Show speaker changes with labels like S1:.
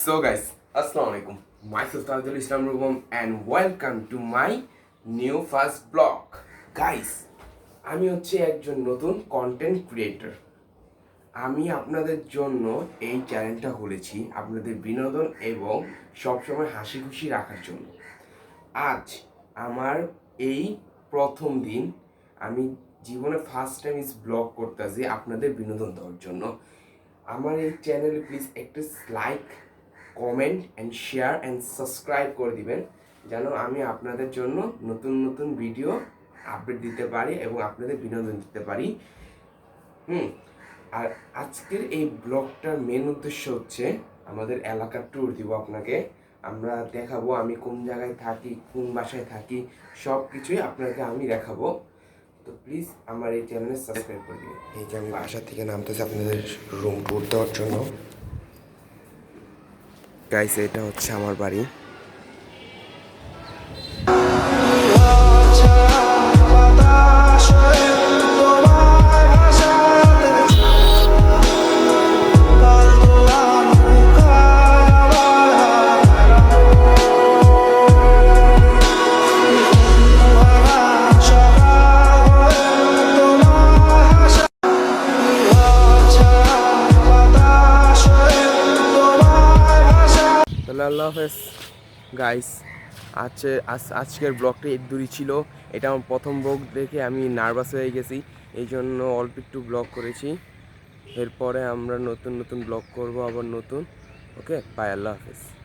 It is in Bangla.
S1: So guys, Assalamu alaikum. Myself Tajul Islam Rubam and welcome to my new first blog. Guys, আমি হচ্ছে একজন নতুন কন্টেন্ট ক্রিয়েটর আমি আপনাদের জন্য এই চ্যানেলটা খুলেছি আপনাদের বিনোদন এবং সবসময় হাসি খুশি রাখার জন্য আজ আমার এই প্রথম দিন আমি জীবনে ফার্স্ট টাইম ইস ব্লগ করতেছি আপনাদের বিনোদন দেওয়ার জন্য আমার এই চ্যানেলে প্লিজ একটু like comment and share and subscribe করে দিবেন, যেন আমি আপনাদের জন্য নতুন নতুন ভিডিও আপডেট দিতে পারি এবং আপনাদের বিনোদন দিতে পারি। হুম, আর আজকের এই ব্লগটার মেন উদ্দেশ্য হচ্ছে আমাদের এলাকার ট্যুর দিব আপনাকে। আমরা দেখাবো আমি কোন জায়গায় থাকি, কোন বাসায় থাকি সব কিছুই আপনাকে আমি দেখাবো। তো প্লিজ আমার এই চ্যানেলে সাবস্ক্রাইব করে দিন এই যে আমি বাসা থেকে নামতেছি আপনাদের রুম ট্যুর দেওয়ার জন্য। গাইস এটা হচ্ছে আমার বাড়ি। তাহলে আল্লাহ হাফেজ। গাইস আজকে আজ- আজকের ব্লগটা এর দূরই ছিল। এটা আমার প্রথম ব্লগ দেখে আমি নার্ভাস হয়ে গেছি। এই জন্য অল্প একটু ব্লগ করেছি। এরপরে আমরা নতুন নতুন ব্লগ করব আবার নতুন। ওকে বাই আল্লাহ হাফেজ।